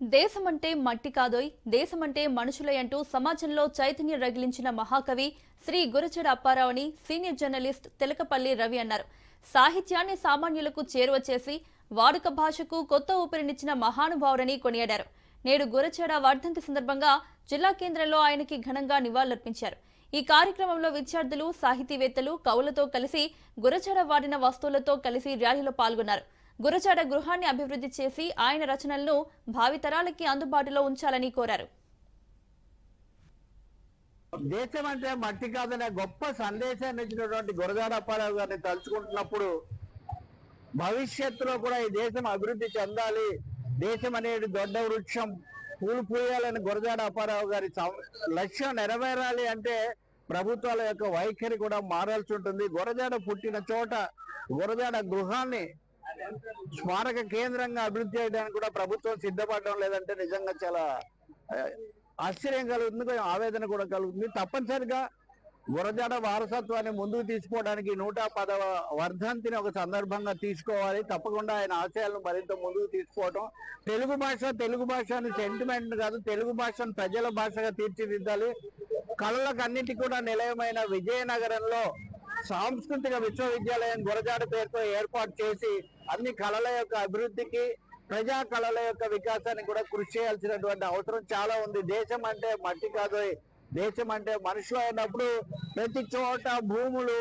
దేశమంటే మట్టి కాదోయ్ దేశమంటే మనుషులే అంటూ సమాజంలో చైతన్యం రగిలించిన మహాకవి శ్రీ గురచడ అప్పారావుని సీనియర్ జర్నలిస్ట్ తెలకపల్లి రవి అన్నారు. సాహిత్యాన్ని సామాన్యులకు చేరువ చేసి వాడుక భాషకు కొత్త ఊపిరినిచ్చిన మహానుభావుడని కొనియాడారు. నేడు గురచేడ వర్ధంతి సందర్భంగా జిల్లా కేంద్రంలో ఆయనకి ఘనంగా నివాళులర్పించారు. ఈ కార్యక్రమంలో విద్యార్థులు సాహితీవేత్తలు కవులతో కలిసి గురచేడ వాడిన వస్తువులతో కలిసి ర్యాలీలో పాల్గొన్నారు. గురజాడ గృహాన్ని అభివృద్ధి చేసి ఆయన రచనలను భావితరాలకి అందుబాటులో ఉంచాలని కోరారు. దేశం అంటే మట్టి కాదనే గొప్ప సందేశాన్ని ఇచ్చినటువంటి గురజాడ అప్పారావు గారిని తలుచుకుంటున్నప్పుడు భవిష్యత్తులో కూడా ఈ దేశం అభివృద్ధి చెందాలి దేశం అనేది దొడ్డ వృక్షం పూలు పూయాలని గురజాడ అప్పారావు గారి లక్ష్యం నెరవేరాలి అంటే ప్రభుత్వాల యొక్క వైఖరి కూడా మారాల్సి ఉంటుంది. గురజాడ పుట్టిన చోట గురజాడ గృహాన్ని స్మారక కేంద్రంగా అభివృద్ధి చేయడానికి కూడా ప్రభుత్వం సిద్ధపడడం లేదంటే నిజంగా చాలా ఆశ్చర్యం కలుగుతుంది కొంచెం ఆవేదన కూడా కలుగుతుంది. తప్పనిసరిగా గురజాడ వారసత్వాన్ని ముందుకు తీసుకోవడానికి నూట పదవ వర్ధంతిని ఒక సందర్భంగా తీసుకోవాలి. తప్పకుండా ఆయన ఆశయాలను మరింత ముందుకు తీసుకోవటం. తెలుగు భాష తెలుగు భాష అని సెంటిమెంట్ కాదు తెలుగు భాషను ప్రజల భాషగా తీర్చిదిద్దాలి. కళలకు అన్నిటి కూడా నిలయమైన విజయనగరంలో సాంస్కృతిక విశ్వవిద్యాలయం గురజాడ పేరుతో ఏర్పాటు చేసి అన్ని కళల యొక్క అభివృద్ధికి ప్రజా కళల యొక్క వికాసానికి కూడా కృషి చేయాల్సినటువంటి అవసరం చాలా ఉంది. దేశం అంటే మట్టి కాదు. దేశం అంటే మనుషులు అయినప్పుడు ప్రతి చోట భూములు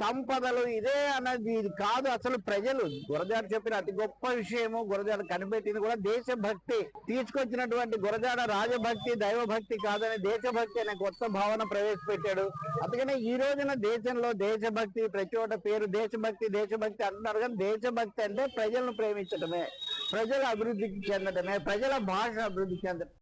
సంపదలు ఇదే అన్నది ఇది కాదు. అసలు ప్రజలు గురజాడ చెప్పిన అతి గొప్ప విషయము గురజాడ కనిపెట్టింది కూడా దేశభక్తి. తీసుకొచ్చినటువంటి గురజాడ రాజభక్తి దైవభక్తి కాదని దేశభక్తి అనే కొత్త భావన ప్రవేశపెట్టాడు. అందుకనే ఈ రోజున దేశంలో దేశభక్తి ప్రతి చోట పేరు దేశభక్తి దేశభక్తి అంటున్నారు కానీ దేశభక్తి అంటే ప్రజలను ప్రేమించడమే ప్రజల అభివృద్ధికి చెందడమే ప్రజల భాష అభివృద్ధి చెందడం